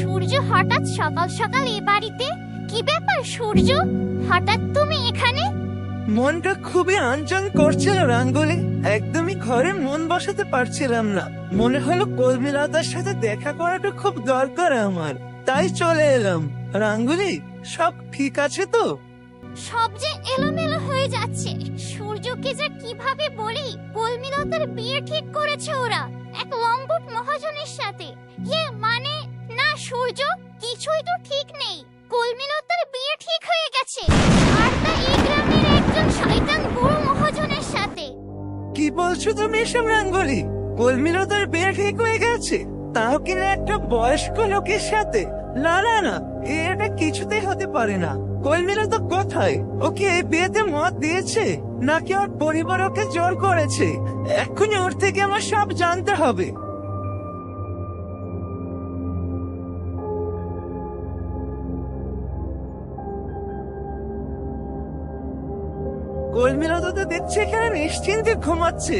সূর্য হঠাৎ সকাল সকাল এ বাড়িতে? কি ব্যাপার সূর্য? হঠাৎ তুমি এখানে? মনটা খুবই আনচান করছিল রাঙ্গুলি। একদমই ঘরে মন বসাতে পারছিলাম না। মনে হলো কর্মীলতার সাথে দেখা করাটা খুব দরকার আমার। তাই চলে এলাম। রাঙ্গুলি, সব ঠিক আছে তো? সব যে এলোমেলো হয়ে যাচ্ছে। সূর্যকে যে কীভাবে বলি কলমিলতার বিয়ে ঠিক করেছে ওরা। এক লম্বট মহাজনের সাথে। ইয়ে মানে? না, সূর্য, কিছুই তো ঠিক নেই। কলমিলতার বিয়ে ঠিক হয়ে গেছে। আর তা এই গ্রামের বলছো তুমি এসব কলমিরও তোর বিয়ে ঠিক হয়ে গেছে। তাও কিনা একটা বয়স্ক লোকের সাথে। না না না এটা কিছুতেই হতে পারে না। কর্মীলতা কোথায়? ওকে এই বিয়েতে মত দিয়েছে? নাকি ওর পরিবার ওকে জোর করেছে? এখনই ওর থেকে আমার সব জানতে হবে। কলমিলতা তো দেখছি এখানে নিশ্চিন্তে ঘুমাচ্ছে।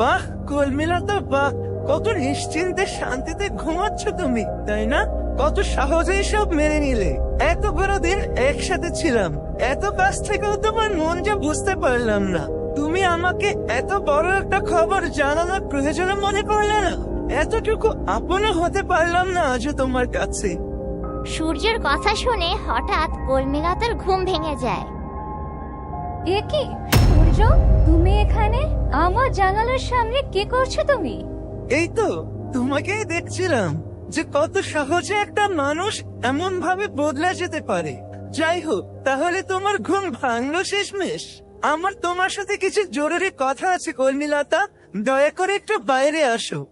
বাহ কলমিলতা বাহ। কত নিশ্চিন্তে শান্তিতে ঘুমাচ্ছ তুমি, তাই না? কত সহজেই সব মেনে নিলে। এত বড় দিন একসাথে ছিলাম। এত কাছ থেকেও তোমার মন যে বুঝতে পারলাম না। তুমি আমাকে এত বড় একটা খবর জানানোর প্রয়োজন মনে করলে না। এতটুকু আপনও হতে পারলাম না আজও তোমার কাছে। সূর্যের কথা শুনে হঠাৎ কলমিলতার ঘুম ভেঙে যায়। এ কি? সূর্য তুমি এখানে? আমার জানালার সামনে কি করছ তুমি? এই তো তোমাকেই দেখছিলাম যে কত সহজে একটা মানুষ এমন ভাবে বদলা যেতে পারে। যাই হোক তাহলে তোমার ঘুম ভাঙলো শেষমেশ। আমার তোমার সাথে কিছু জরুরি কথা আছে কর্মীলতা। দয়া করে একটু বাইরে আসো।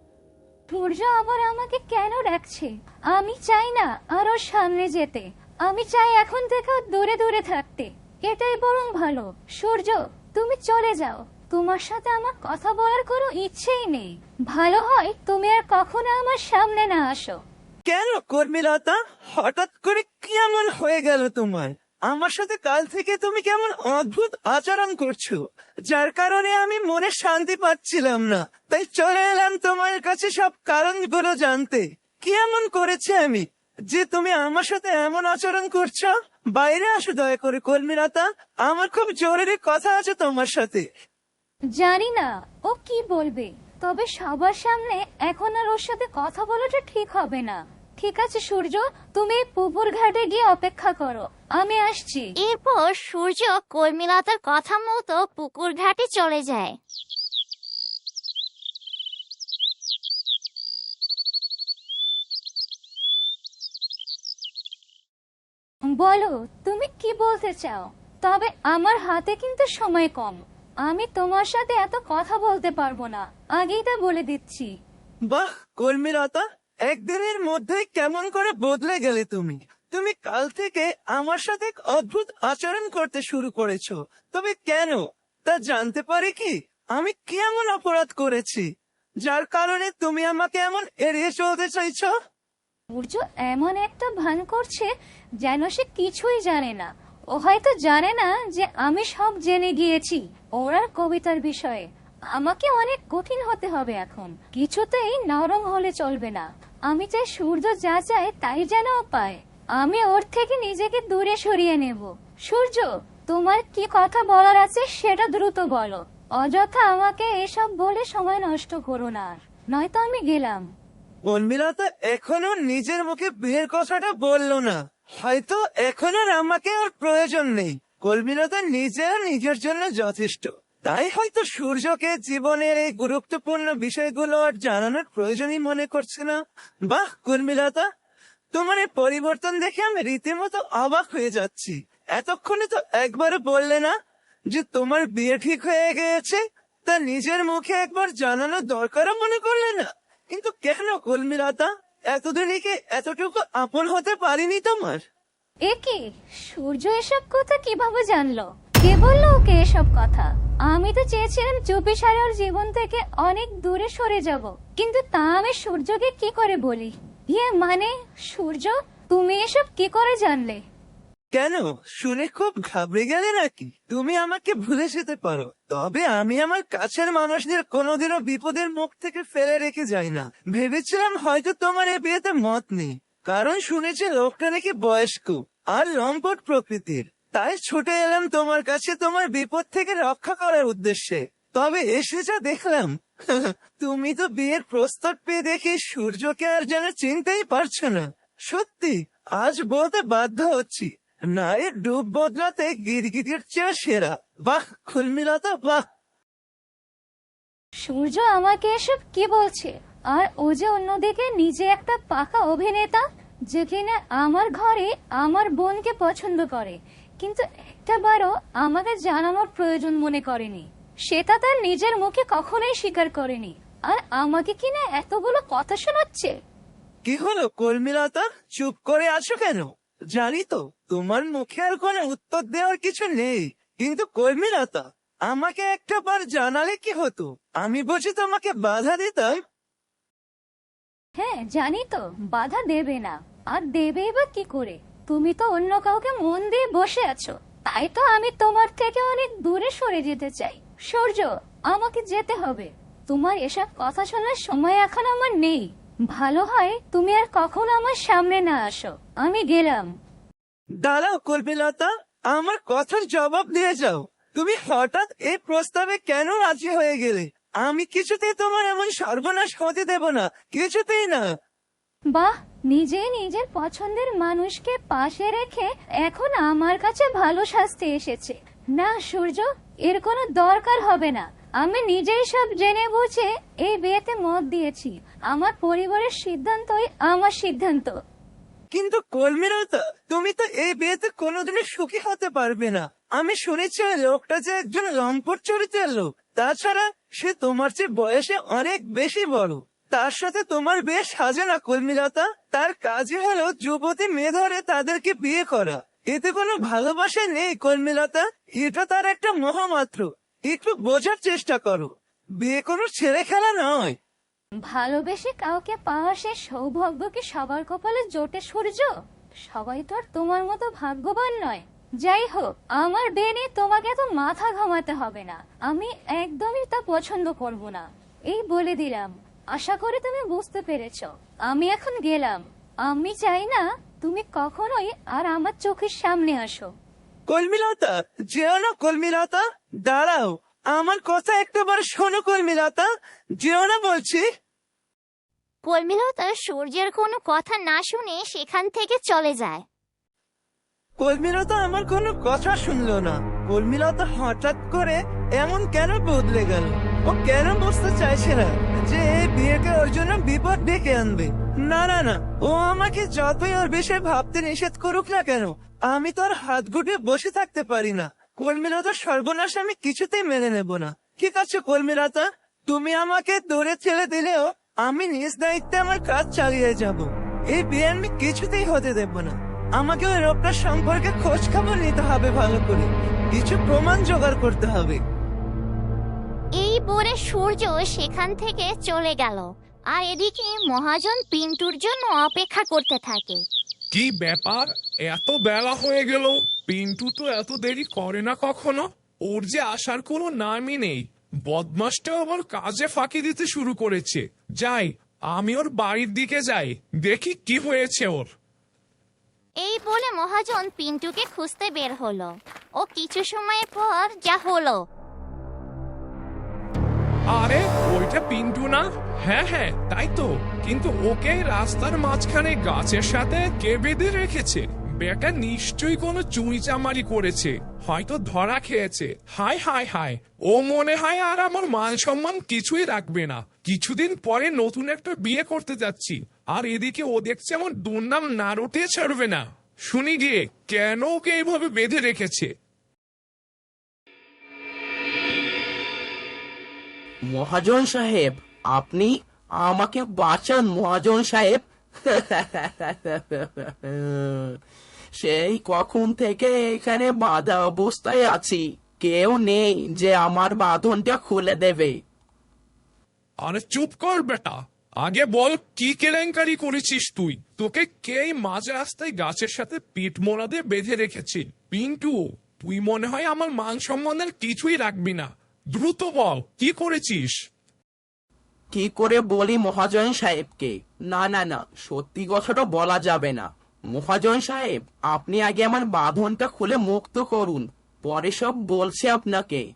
সূর্য আবার আমাকে কেন ডাকছে? আমি চাই না আর সামনে যেতে। আমি চাই এখন থেকে ওর দূরে দূরে থাকতে। এটাই বরং ভালো। সূর্য, তুমি চলে যাও। তোমার সাথে আমার কথা বলার কোনো ইচ্ছেই নেই। ভালো হয় তুমি আর কখনো আমার সামনে না আসো। কেন কর্মীলতা? হঠাৎ করে কেমন হয়ে গেল তোমার? আমার সাথে কাল থেকে তুমি কেমন অদ্ভুত আচরণ করছ? যার কারণে আমি মনে শান্তি পাচ্ছিলাম না। তাই চলে এলাম তোমার কাছে সব কারণগুলো জানতে। কেমন করেছে আমি? যে তুমি আমার সাথে এমন আচরণ করছ বাইরে আসো দয়া করে কর্মীলতা আমার খুব জরুরি কথা আছে তোমার সাথে। জানি না ও কি বলবে? তবে সবার সামনে এখন আর ওর সাথে কথা বলাটা ঠিক হবে না। ঠিক আছে সূর্য তুমি পুকুর ঘাটে গিয়ে অপেক্ষা করো। আমি আসছি। এরপর সূর্য কর্মীলতার কথা মতো পুকুর ঘাটে চলে যায়। বলো তুমি কি বলতে চাও? তবে আমার হাতে কিন্তু সময় কম। আমি তোমার সাথে এত কথা বলতে পারব না। আগেই তা বলে দিচ্ছি। বাহ কর্মীলতা একদিনের মধ্যেই কেমন করে বদলে গেলে তুমি? তুমি কাল থেকে আমার সাথে এক অদ্ভুত আচরণ করতে শুরু করেছ। তবে কেন? তা জানতে পারি কি? আমি কি এমন অপরাধ করেছি? যার কারণে তুমি আমাকে এমন এড়িয়ে চলতে চাইছো? সূর্য এমন একটা ভান করছে যেন সে কিছুই জানে না। ও হয়তো জানে না যে আমি সব জেনে গিয়েছি ওর আর কবিতার বিষয়ে। আমাকে অনেক কঠিন হতে হবে এখন। কিছুতেই নরম হলে চলবে না। আমি চাই সূর্য যা চায় তাই যেন পায়। আমি ওর থেকে নিজেকে দূরে সরিয়ে নেব। সূর্য, তোমার কি কথা বলার আছে সেটা দ্রুত বলো। অযথা আমাকে এসব বলে সময় নষ্ট করো না। নয়তো আমি গেলাম। উর্মিলতা এখনও নিজের মুখে বিয়ের কথাটা বলল না। হয়তো এখন আর আমাকে আর প্রয়োজন নেই। কর্মীলতা নিজের নিজের জন্য যথেষ্ট। তাই হয়তো সূর্যকে জীবনের এই গুরুত্বপূর্ণ বিষয়গুলো আর জানানোর প্রয়োজনই মনে করছে না। বাহ কর্মীলতা তোমার এই পরিবর্তন দেখে আমি রীতিমতো অবাক হয়ে যাচ্ছি। এতক্ষণে তো একবারও বললে না যে তোমার বিয়ে ঠিক হয়ে গিয়েছে, তা নিজের মুখে একবার জানানো দরকারও মনে করলে না। কিন্তু কেন কলমিরাতা এতদিনে কি এতটুকু আপন হতে পারিনি তোমার? এ কি? সূর্য এসব কথা কীভাবে জানলো? কে বলল ওকে এসব কথা? আমি তো চেয়েছিলাম চুপি সারে ওর জীবন থেকে অনেক দূরে সরে যাব। কিন্তু তা আমি সূর্যকে কি করে বলি? ইয়ে মানে সূর্য, তুমি এসব কি করে জানলে? কেন? শুনে খুব ঘাবড়ে গেলে নাকি? তুমি আমাকে ভুলে যেতে পারো। তবে আমি আমার কাছের মানুষদের কোনোদিনও বিপদের মুখ থেকে ফেলে রেখে যাই না। ভেবেছিলাম হয়তো তোমার এ বিয়েতে মত নেই। কারণ শুনেছি লোকটা নাকি বয়স্ক আর লম্পট প্রকৃতির। তাই ছুটে এলাম তোমার কাছে তোমার বিপদ থেকে রক্ষা করার উদ্দেশ্যে। তবে এসে যা দেখলাম, তুমি তো বিয়ের প্রস্তাব পেয়ে দেখে সূর্যকে আর যেন চিনতেই পারছ না। সত্যি, আজ বলতে বাধ্য হচ্ছি। নায়ের ডুব বদলাতে গিরগিটির চেয়ে সেরা। বাহ খুলমিলতা বাহ। সূর্য আমাকে এসব কি বলছে? আর ও যে অন্যদিকে নিজে একটা পাকা অভিনেতা যেখানে আমার ঘরে আমার বোনকে পছন্দ করে। কিন্তু একটা বারও আমাকে জানানোর প্রয়োজন মনে করেনি। সেটা তার নিজের মুখে কখনোই স্বীকার করেনি। আর আমাকে কিনা এতগুলো কথা শোনাচ্ছে? কি হলো কর্মীলতা চুপ করে আছো কেন? জানি তো, তোমার মুখে আর কোনো উত্তর দেওয়ার কিছু নেই। কিন্তু কর্মীলতা আমাকে একটা বার জানালে কি হতো? আমি বুঝি তোমাকে বাধা দিতাম। হ্যাঁ জানি তো, বাধা দেবে না। আর দেবেই বা কি করে? তুমি তো অন্য কাউকে মন দিয়ে বসে আছো। তাই তো আমি তোমার থেকে অনেক দূরে সরে যেতে চাই। সূর্য, আমাকে যেতে হবে। তোমার এসব কথা শোনার সময় এখন আমার নেই। ভালো হয় তুমি আর কখন আমার সামনে না আসো। আমি গেলাম। দাঁড়াও কল্পিলতা আমার কথার জবাব দিয়ে যাও। তুমি হঠাৎ এই প্রস্তাবে কেন রাজি হয়ে গেলে? আমি কিছুতেই তোমার এমন সর্বনাশ হতে দেব না কিছুতেই না। বাহ নিজে নিজের পছন্দের মানুষকে পাশে রেখে এখন আমার কাছে ভালো শাস্তি এসেছে। না সূর্য এর কোনো দরকার হবে না। আমি নিজেই সব জেনে বুঝে এই বিয়েতে মত দিয়েছি। আমার পরিবারের সিদ্ধান্তই আমার সিদ্ধান্ত। কিন্তু কলমিরতা তুমি তো এই বিয়েতে কোনোদিনই সুখী হতে পারবে না। আমি শুনেছি লোকটা যে একজন লম্পট চরিত্রের লোক। তাছাড়া সে তোমার চেয়ে বয়সে অনেক বেশি বড়। তার সাথে তোমার বেশ সাজে না কলমিলতা। তার কাজই হলো যুবতী মেয়ে ধরে তাদেরকে বিয়ে করা। এতে কোনো ভালোবাসা নেই কলমিলতা। এটা তার একটা মহামাত্র। একটু বোঝার চেষ্টা করো। বিয়ে কোনো ছেলে খেলা নয়। ভালোবেসে কাউকে পাওয়া সে সৌভাগ্য কি সবার কপালে জোটে সূর্য? সবাই তো আর তোমার মতো ভাগ্যবান নয়। যাই হোক, আমার বিয়ে নিয়ে তোমাকে এত মাথা ঘামাতে হবে না। আমি একদমই তা পছন্দ করব না। এই বলে দিলাম। আশা করি তুমি বুঝতে পেরেছ। আমি এখন গেলাম। আমি চাই না তুমি কখনোই আর আমার চোখের সামনে আসো। কলমিলতা যেও না কলমিলতা। দাঁড়াও আমার কথা একটাবার শোনো কলমিলতা। যেও না বলছি। কলমিলতা সূর্যের কোনো কথা না শুনে সেখান থেকে চলে যায়। কলমিলতা আমার কোনো কথা শুনলো না। কলমিলতা হঠাৎ করে এমন কেন বদলে গেল? ও কেন বুঝতে চাইছে না যে এই বিয়েকে ওর জন্য বিপদ ডেকে আনবে? না না না ও আমাকে যতই ওর বিষয়ে ভাবতে নিষেধ করুক না কেন আমি তো আর হাত গুটিয়ে বসে থাকতে পারি না। কলমিলতার সর্বনাশ আমি কিছুতেই মেনে নেব না। ঠিক আছে কলমিলতা তুমি আমাকে দূরে ছেড়ে দিলেও আমি নিজ দায়িত্বে আমার কাজ চালিয়ে যাব। এই বিয়ে আমি কিছুতেই হতে দেব না। আমাকে ওই রোগটার সম্পর্কে খোঁজ খবর নিতে হবে ভালো করে। কিছু প্রমাণ জোগাড় করতে হবে। এই বলে সূর্য সেখান থেকে চলে গেল। আর এদিকে মহাজন পিন্টুর জন্য অপেক্ষা করতে থাকে। কি ব্যাপার? এত বেলা হয়ে গেল। পিন্টু তো এত দেরি করে না কখনো? ওর যে আসার কোনো নামই নেই। বদমাসটা আবার কাজে ফাঁকি দিতে শুরু করেছে। যাই আমি ওর বাড়ির দিকে যাই। দেখি কি হয়েছে ওর। এই বলে মহাজন পিন্টুকে খুঁজতে বের হলো। ও কিছু সময় পর যা হলো। আরে ওইটা পিন্টু না? হ্যাঁ হ্যাঁ তাই তো। কিন্তু ওকে রাস্তার মাঝখানে গাছের সাথে কে বেঁধে রেখেছে? বেটা নিশ্চয়ই কোনো চুরি চামারি করেছে। হয়তো ধরা খেয়েছে। হাই হাই হাই ও মনে হয় আর আমার মান সম্মান কিছুই রাখবে না। কিছুদিন পরে নতুন একটা বিয়ে করতে যাচ্ছি। আর এদিকে ও দেখছে আমার দুর্নাম না রটে ছাড়বে না। শুনি গিয়ে কেন ওকে এইভাবে বেঁধে রেখেছে? মহাজন সাহেব, আপনি আমাকে বাঁচান মহাজন সাহেব। সেই কখন থেকে এখানে বাধা অবস্থায় আছি। কেউ নেই যে আমার বাঁধনটা খুলে দেবে। আরে চুপ কর বেটা। আগে বল, কি কেলেঙ্কারি করেছিস তুই? তোকে কে মাঝ রাস্তায় গাছের সাথে পিঠ মোড়া দিয়ে বেঁধে রেখেছি? পিন্টু তুই মনে হয় আমার মান সম্মানের কিছুই রাখবি না। দ্রুত বল কি করেছিস? কি করে বলি মহাজন সাহেবকে? না না না সত্যি কথাটা বলা যাবে না। মহাজন সাহেব আপনি আগে আমার বাঁধনটা খুলে মুক্ত করুন পরে সব বলছে আপনাকে।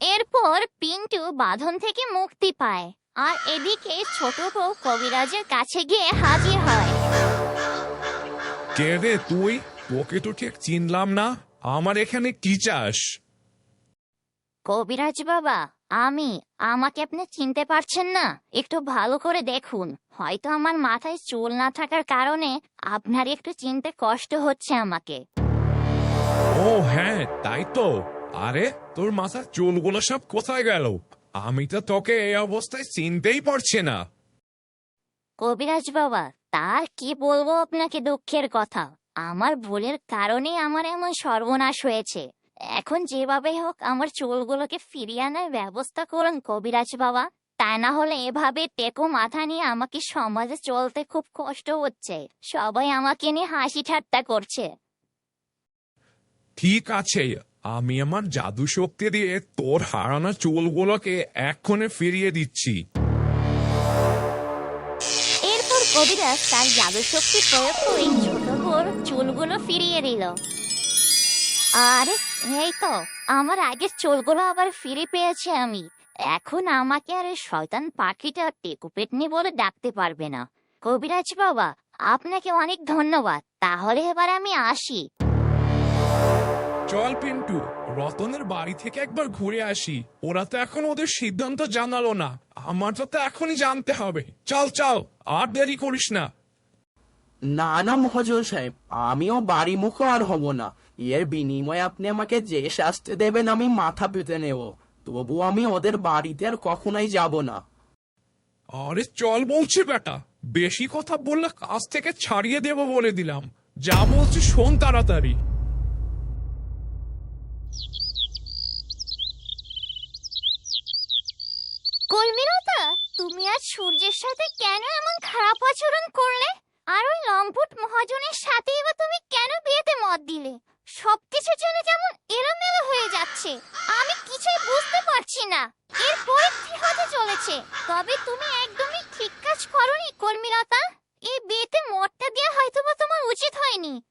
এরপর পিন্টু বাঁধন থেকে মুক্তি পায় আর এদিকে ছোট বউ কবিরাজের কাছে গিয়ে হাজির হয়। কে রে তুই? তোকে তো ঠিক চিনলাম না। আমার এখানে কি চাস? কবিরাজ বাবা আমি আমাকে আপনি চিনতে পারছেন না। একটু ভালো করে দেখুন। হয়তো আমার মাথায় চুল না থাকার কারণে আপনার একটু চিনতে কষ্ট হচ্ছে আমাকে। ও হ্যাঁ তাই তো। আরে তোর মাথার চুলগুলো সব কোথায় গেল? আমি তো তোকে এই অবস্থায় চিনতেই পারছি না। কবিরাজ বাবা তার কি বলব আপনাকে দুঃখের কথা? আমার ভুলের কারণেই আমার এমন সর্বনাশ হয়েছে। এখন যেভাবে হোক আমার চুলগুলোকে ফিরিয়ে আনার ব্যবস্থা করুন কবিরাজ বাবা। তা না হলে এভাবে টেকো মাথা নিয়ে আমাকে সমাজে চলতে খুব কষ্ট হচ্ছে। সবাই আমাকে নিয়ে হাসি ঠাট্টা করছে। ঠিক আছে আমি আমার জাদু শক্তি দিয়ে তোর হারানো চুলগুলোকে এক্ষণে ফিরিয়ে দিচ্ছি। এরপর কবিরাজ তার জাদু শক্তি প্রয়োগ করে ছোট চুলগুলো ফিরিয়ে দিল। আরে এই তো আমার আগের চুলগুলো আবার ফিরে পেয়েছি আমি। এখন আমাকে আর এই শয়তান পাখিটা টেকু পেটনি বলে ডাকতে পারবে না। কবিরাজ বাবা আপনাকে অনেক ধন্যবাদ। তাহলে এবার আমি আসি। চল পিন্টু রতনের বাড়ি থেকে একবার ঘুরে আসি। ওরা তো এখন ওদের সিদ্ধান্ত জানালো না। আমার তো তো এখনই জানতে হবে। চল চল আর দেরি করিস না। না না মহাজন সাহেব আমিও বাড়ি মুখ আর হব না। এর বিনিময়ে আপনি আমাকে যে শাস্তি দেবেন আমি মাথা পেতে নেব। তবু আমি ওদের বাড়িতে আর কখনোই যাব না। আরে চল বলছি বেটা বেশি কথা বললে কাজ থেকে ছাড়িয়ে দেব বলে দিলাম। যা বলছি শোন তাড়াতাড়ি। কলমিরতা তুমি আজ সূর্যের সাথে কেন এমন খারাপ আচরণ করলে? আর ওই লম্পট মহাজনের সাথে এবার তুমি কেন বিয়েতে মত দিলে? সবকিছু যেন কেমন এলোমেলো হয়ে যাচ্ছে। আমি কিছুই বুঝতে পারছি না। এর এরপরে কি হতে চলেছে। তবে তুমি একদমই ঠিক কাজ করনি কর্মীলতা এই বিয়েতে মতটা দেওয়া হয়তো বা তোমার উচিত হয়নি।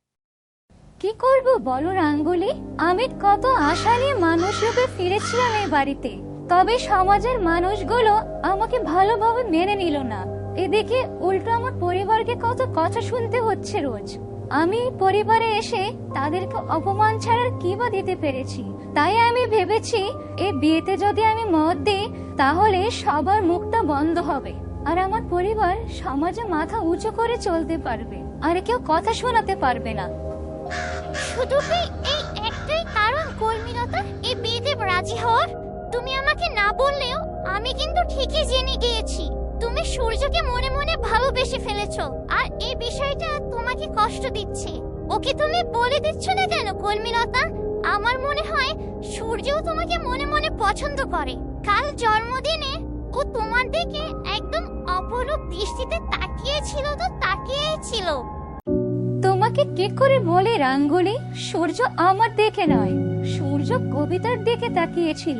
কি করব বলো রাঙ্গুলি? আমি কত আশা নিয়ে মানুষ রূপে ফিরেছিলাম এই বাড়িতে। তবে সমাজের মানুষগুলো আমাকে ভালোভাবে মেনে নিল না। এদিকে উল্টো আমার পরিবারকে কত কথা শুনতে হচ্ছে রোজ। আমি পরিবারে এসে তাদেরকে অপমান ছাড়ার কি বা দিতে পেরেছি? তাই আমি ভেবেছি এই বিয়েতে যদি আমি মত দিই, তাহলে সবার মুখটা বন্ধ হবে। আর আমার পরিবার সমাজে মাথা উঁচু করে চলতে পারবে। আর কেউ কথা শোনাতে পারবে না। শুধু কি এই একটাই কারণ কর্মীলতা? এই বিয়েতে রাজি হওয়ার? তুমি আমাকে না বললেও আমি কিন্তু ঠিকই জেনে গিয়েছি। তুমি সূর্যকে মনে মনে ভালোবেসে ফেলেছো। আর এই বিষয়টা তোমাকে কষ্ট দিচ্ছে। ওকে তুমি বলে দিচ্ছ না কেন, কর্মীলতা? আমার মনে হয় সূর্যও তোমাকে মনে মনে পছন্দ করে। কাল জন্মদিনে ও তোমার দিকে একদম অপরূপ দৃষ্টিতে তাকিয়েছিল তো তাকিয়েই ছিল। তোমাকে কি করে বলে রাঙ্গুলি? সূর্য আমার দেখে নয়, সূর্য কবিতার দিকে তাকিয়েছিল।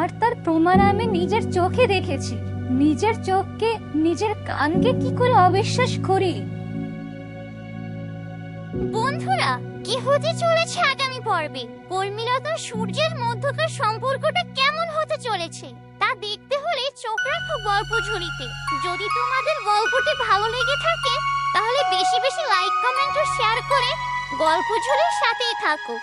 আর তার প্রমাণ আমি নিজের চোখে দেখেছি। নিজের চোখকে, নিজের কানকে কি করে অবিশ্বাস করি? বন্ধুরা, কি হতে চলেছে আগামী পর্বে? কর্মীলতা সূর্যের মধ্যকার সম্পর্কটা কেমন হতে চলেছে? তা দেখতে হলে চোখ রাখো গল্প ঝুড়িতে যদি তোমাদের গল্পটি ভালো লেগে থাকে, তাহলে বেশি বেশি লাইক কমেন্ট ও শেয়ার করে গল্প ঝুলির সাথেই থাকো।